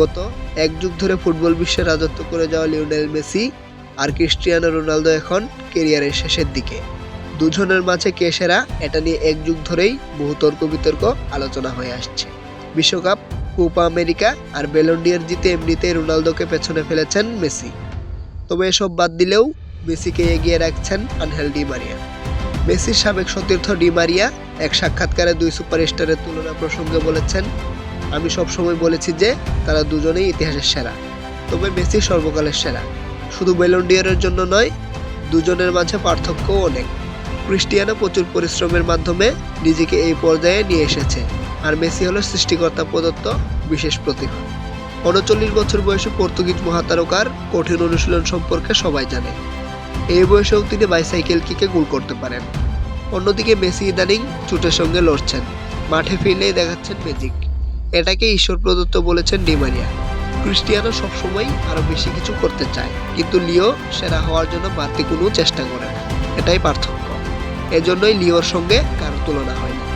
গত এক যুগ ধরে ফুটবল বিশ্বে রাজত্ব করে যাওয়া লিওনেল মেসি আর ক্রিস্টিয়ানো রোনালদো এখন কেরিয়ারের শেষের দিকে। দুজনের মাঝে কে সেরা, এটা নিয়ে এক যুগ ধরেই বহু তর্ক বিতর্ক আলোচনা হয়ে আসছে। বিশ্বকাপ, কোপা আমেরিকা আর বেলন্ডিয়ার জিতে এমনিতেই রোনালদোকে পেছনে ফেলেছেন মেসি। তবে এসব বাদ দিলেও মেসিকে এগিয়ে রাখছেন আনহেল ডি মারিয়া। মেসির সাবেক সতীর্থ ডি মারিয়া এক সাক্ষাৎকারে দুই সুপারস্টারের তুলনা প্রসঙ্গে বলেছেন আমি সবসময় বলেছি যে, তারা দুজনেই ইতিহাসের সেরা। তবে মেসি সর্বকালের সেরা। শুধু বেলন্ডিয়ারের জন্য নয়, দুজনের মাঝে পার্থক্যও অনেক। ক্রিস্টিয়ানো প্রচুর পরিশ্রমের মাধ্যমে নিজেকে এই পর্যায়ে নিয়ে এসেছে, আর মেসি হলো সৃষ্টিকর্তা প্রদত্ত বিশেষ প্রতিভা উনচল্লিশ বছর বয়সী পর্তুগিজ মহাতারকার কঠিন অনুশীলন সম্পর্কে সবাই জানে। এই বয়সেও তিনি বাইসাইকেল কিকে গোল করতে পারেন। অন্যদিকে মেসি ইদানিং চুটের সঙ্গে লড়ছেন। মাঠে ফিরলেই দেখাচ্ছেন ম্যাজিক। এটাকে ঈশ্বর প্রদত্ত বলেছেন ডিমারিয়া ক্রিস্টিয়ানো সবসময় আরও বেশি কিছু করতে চায়, কিন্তু লিও সেরা হওয়ার জন্য বাড়তি কোনো চেষ্টা করে না। এটাই পার্থক্য। এজন্যই লিওর সঙ্গে কারও তুলনা হয় না